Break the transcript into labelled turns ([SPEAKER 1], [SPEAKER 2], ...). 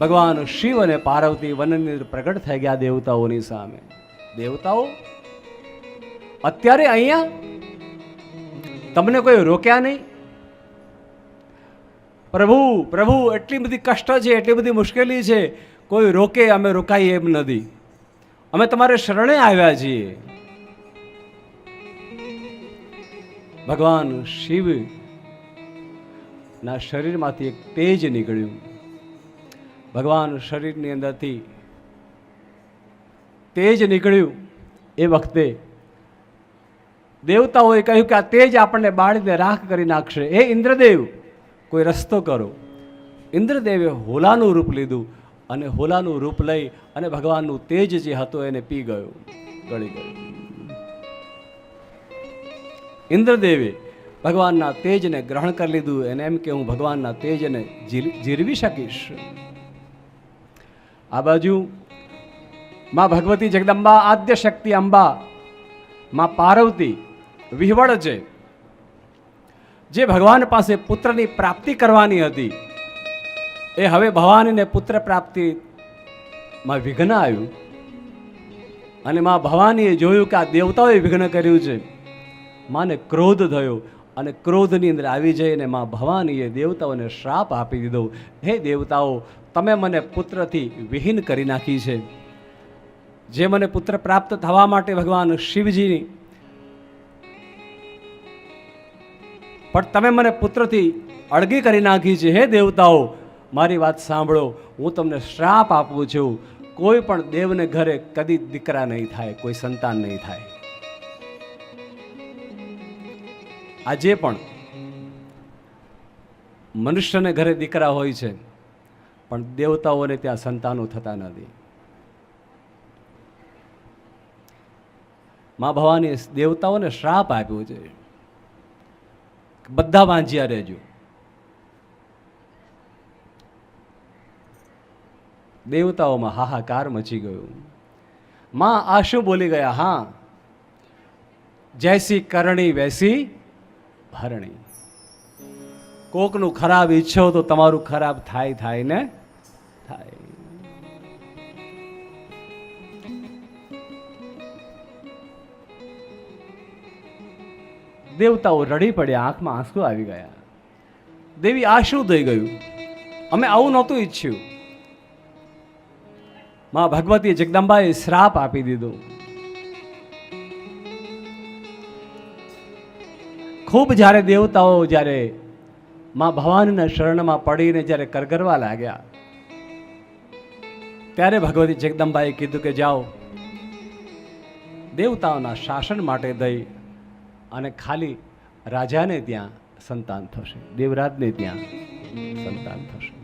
[SPEAKER 1] ભગવાન શિવ અને પાર્વતી વનની પ્રગટ થઈ ગયા દેવતાઓની સામે. દેવતાઓ, અત્યારે અહીંયા તમને કોઈ રોક્યા નહીં? પ્રભુ પ્રભુ, એટલી બધી કષ્ટ છે, એટલી બધી મુશ્કેલી છે, કોઈ રોકે, અમે રોકાઈએ એમ નથી. અમે તમારે શરણે આવ્યા છીએ. ભગવાન શિવ ના શરીરમાંથી એક તેજ નીકળ્યું. ભગવાન શરીરની અંદરથી તેજ નીકળ્યું એ વખતે. દેવતાઓએ કહ્યું કે આ તેજ આપણને બાળીને રાખ કરી નાખશે. એ ઇન્દ્રદેવ, કોઈ રસ્તો કરો. ઇન્દ્રદેવે હોલાનું રૂપ લીધું અને હોલાનું રૂપ લઈ અને ભગવાનનું તેજ જે હતો એને પી ગયો, ગળી ગયો. ઇન્દ્રદેવે ભગવાનના તેજને ગ્રહણ કરી લીધું. એને એમ કે હું ભગવાનના તેજને જીર- જીરવી શકીશ. આ બાજુ માં ભગવતી જગદંબા આદ્ય શક્તિ અંબા, માં પાર્વતી વિહવળ છે. જે ભગવાન પાસે પુત્રની પ્રાપ્તિ કરવાની હતી, એ હવે ભવાનીને પુત્ર પ્રાપ્તિમાં વિઘ્ન આવ્યું. અને માં ભવાનીએ જોયું કે આ દેવતાઓએ વિઘ્ન કર્યું છે. માને ક્રોધ થયો. અને ક્રોધની અંદર આવી જઈને માં ભવાનીએ દેવતાઓને શ્રાપ આપી દીધો. હે દેવતાઓ, તમે મને પુત્રથી વિહીન કરી નાખી છે. જે મને પુત્ર પ્રાપ્ત થવા માટે ભગવાન શિવજીની પણ તમે મને પુત્રથી અળગી કરી નાખી છે. હે દેવતાઓ, મારી વાત સાંભળો. હું તમને શ્રાપ આપું છું. કોઈ પણ દેવને ઘરે કદી દીકરા નહીં થાય, કોઈ સંતાન નહીં થાય. આજે પણ મનુષ્યને ઘરે દીકરા હોય છે, પણ દેવતાઓને ત્યાં સંતાનો થતા નથી. મા ભવાની દેવતાઓને શ્રાપ આપ્યો છે બધા વાંચ્યા રહેજો. દેવતાઓમાં હાહાકાર મચી ગયો. માં આ શું બોલી ગયા? હા જૈસી કરણી વૈસી ભરણી. કોકનું ખરાબ ઈચ્છો તો તમારું ખરાબ થાય થાય ને? થાય. દેવતાઓ રડી પડ્યા, આંખમાં આંસુ આવી ગયા. દેવી આ શું થઈ ગયું. અમે આવું નહોતું ઈચ્છ્યું. માં ભગવતી જગદંબાએ શ્રાપ આપી દીધો. ખૂબ જ્યારે દેવતાઓ જ્યારે માં ભવાનીના શરણમાં પડીને જ્યારે કરગરવા લાગ્યા, ત્યારે ભગવતી જગદંબાએ કીધું કે જાઓ, દેવતાઓના શાસન માટે દઈ અને ખાલી રાજાને ત્યાં સંતાન થશે, દેવરાજને ત્યાં સંતાન થશે.